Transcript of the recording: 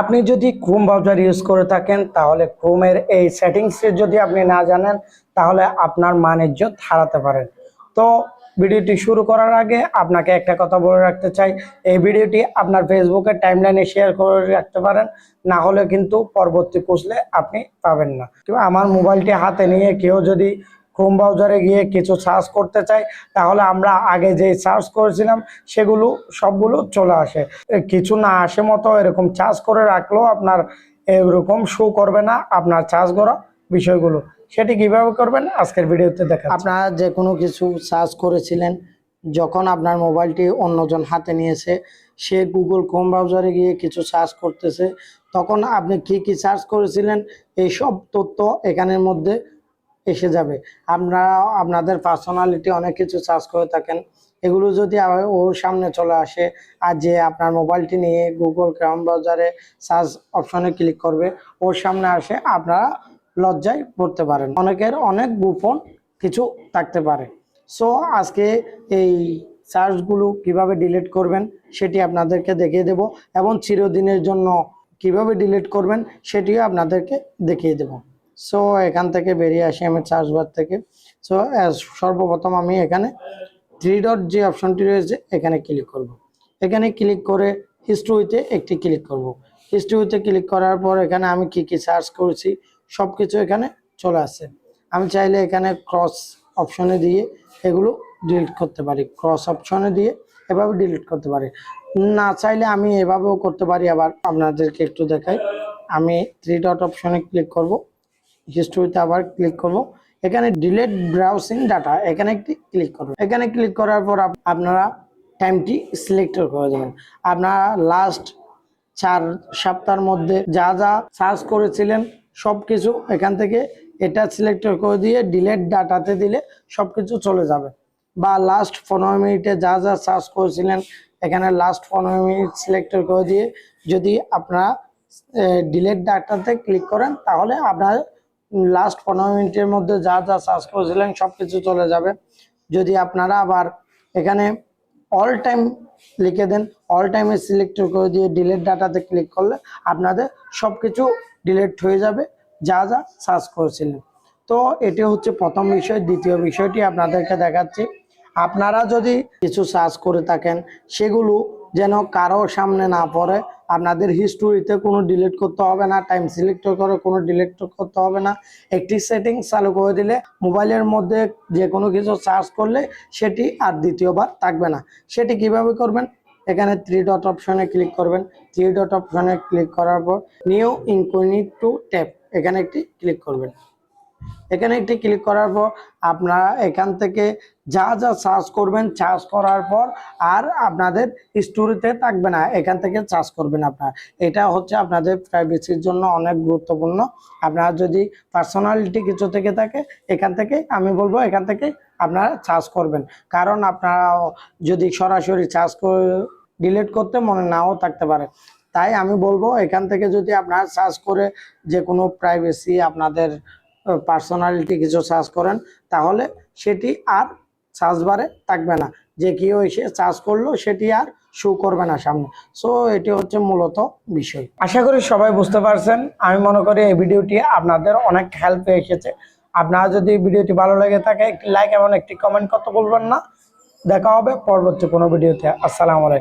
আপনি যদি Chrome browser use করে থাকেন, তাহলে ক্রোমের এই সেটিংসে যদি আপনি না জানেন, তাহলে আপনার মান ইজ্জত হারাতে পারেন। তো ভিডিওটি শুরু করার আগে আপনাকে একটা কথা বলে রাখতে চাই। এই ভিডিওটি আপনার ফেসবুকের টাইমলাইনে শেয়ার করে রাখতে পারেন, না হলে কিন্তু পরবর্তী পুষলে আপনি পাবেন না। তো আমার মোবাইলটি হাতে নিয়ে কেউ যদি ক্রোম ব্রাউজারে গিয়ে কিছু সার্চ করতে চাই, তাহলে আমরা আগে যে সার্চ করেছিলাম, সেগুলো সবগুলো চলে আসে। কিছু না আসে মতো এরকম চার্জ করে রাখলেও আপনার এরকম শো করবে না আপনার চার্জ করা বিষয়গুলো। সেটি কীভাবে করবেন, আজকের ভিডিওতে দেখা আপনারা যে কোনো কিছু সার্চ করেছিলেন, যখন আপনার মোবাইলটি অন্যজন হাতে নিয়েছে, সে গুগল ক্রোম ব্রাউজারে গিয়ে কিছু সার্চ করতেছে, তখন আপনি কি কি সার্চ করেছিলেন, এই সব তথ্য এখানের মধ্যে এসে যাবে। আপনারা আপনাদের পার্সোনালিটি অনেক কিছু সার্চ করে থাকেন। এগুলো যদি ওর সামনে চলে আসে, আর যে আপনার মোবাইলটি নিয়ে গুগল ক্রোম ব্রাউজারে সার্চ অপশনে ক্লিক করবে, ওর সামনে আসে আপনারা লজ্জায় পড়তে পারেন। অনেকের অনেক গোপন কিছু থাকতে পারে। সো আজকে এই সার্চগুলো কীভাবে ডিলিট করবেন, সেটি আপনাদেরকে দেখিয়ে দেব এবং চিরদিনের জন্য কীভাবে ডিলিট করবেন, সেটিও আপনাদেরকে দেখিয়ে দেব। সো এখান থেকে বেরিয়ে আসি আমি সার্চ বার থেকে সো সর্বপ্রথম আমি এখানে থ্রি ডট যে অপশনটি রয়েছে, এখানে ক্লিক করব। এখানে ক্লিক করে হিস্ট্রিতে একটি ক্লিক করব। হিস্ট্রিতে ক্লিক করার পর এখানে আমি কি কি সার্চ করেছি সব কিছু এখানে চলে আসে। আমি চাইলে এখানে ক্রস অপশনে দিয়ে এগুলো ডিলিট করতে পারি। ক্রস অপশনে দিয়ে এভাবে ডিলিট করতে পারি। না চাইলে আমি এভাবেও করতে পারি। আবার আপনাদেরকে একটু দেখাই। আমি থ্রি ডট অপশনে ক্লিক করব। হিস্ট্রিতে আবার ক্লিক করব। এখানে ডিলেট ব্রাউজিং ডাটা এখানে একটি ক্লিক করবেন। এখানে ক্লিক করার পর আপনারা টাইমটি সিলেক্ট করে দেবেন। আপনারা লাস্ট চার সপ্তাহের মধ্যে যা যা সার্চ করেছিলেন সব কিছু এখান থেকে এটা সিলেক্ট করে দিয়ে ডিলেট ডাটাতে দিলে সব কিছু চলে যাবে। বা লাস্ট পনেরো মিনিটে যা যা সার্চ করেছিলেন, এখানে লাস্ট পনেরো মিনিট সিলেক্ট করে দিয়ে যদি আপনারা ডিলেট ডাটাতে ক্লিক করেন, তাহলে আপনার লাস্ট পনেরো মিনিটের মধ্যে যা যা সার্চ করেছিলেন সব কিছু চলে যাবে। যদি আপনারা আবার এখানে অল টাইম লিখে দেন অল টাইমে সিলেক্ট করে দিয়ে ডিলেট ডাটাতে ক্লিক করলে আপনাদের সব কিছু ডিলেট হয়ে যাবে, যা যা সার্চ করেছিলেন। তো এটি হচ্ছে প্রথম বিষয়। দ্বিতীয় বিষয়টি আপনাদেরকে দেখাচ্ছি। আপনারা যদি কিছু সার্চ করে থাকেন, সেগুলো যেন কারও সামনে না পড়ে। আপনাদের হিস্টোরিতে কোনো ডিলিট করতে হবে না টাইম সিলেক্ট করে কোনো ডিলিট করতে হবে না। একটি সেটিং চালু করে দিলে মোবাইলের মধ্যে যে কোনো কিছু সার্চ করলে সেটি আর দ্বিতীয়বার থাকবে না। সেটি কীভাবে করবেন? এখানে থ্রি ডট অপশনে ক্লিক করবেন। থ্রি ডট অপশনে ক্লিক করার পর নিউ ইনকোনিটু ট্যাপ এখানে একটি ক্লিক করবেন। এখানে একটি ক্লিক করার পর আপনারা এখান থেকে যা যা সার্চ করবেন সার্চ করার পর আর আপনাদের স্টোরিতে থাকবে না, এখান থেকে সার্চ করবেন আপনারা। এটা হচ্ছে আপনাদের প্রাইভেসির জন্য অনেক গুরুত্বপূর্ণ। আপনারা যদি পার্সোনালিটি কিছু থেকে থাকে, এখান থেকে আমি বলব এখান থেকে আপনারা সার্চ করবেন। কারণ আপনারা যদি সরাসরি করে ডিলিট করতে মনে নাও থাকতে পারে। তাই আমি বলব এখান থেকে যদি আপনারা সার্চ করে যে কোনো প্রাইভেসি আপনাদের পার্সোনালিটি কিছু সার্চ করেন, তাহলে সেটি আর সার্চ বারে থাকবে না। যে কেউ এসে সার্চ করল, সেটি আর শো করবে না সামনে। সো এটি হচ্ছে মূলত বিষয়। আশা করি সবাই বুঝতে পারছেন। আমি মনে করি এই ভিডিওটি আপনাদের অনেক হেল্প এসেছে। আপনারা যদি ভিডিওটি ভালো লেগে থাকে, একটি লাইক এবং একটি কমেন্ট করতে বলবেন না। দেখা হবে পরবর্তী কোনো ভিডিওতে। আসসালামু আলাইকুম।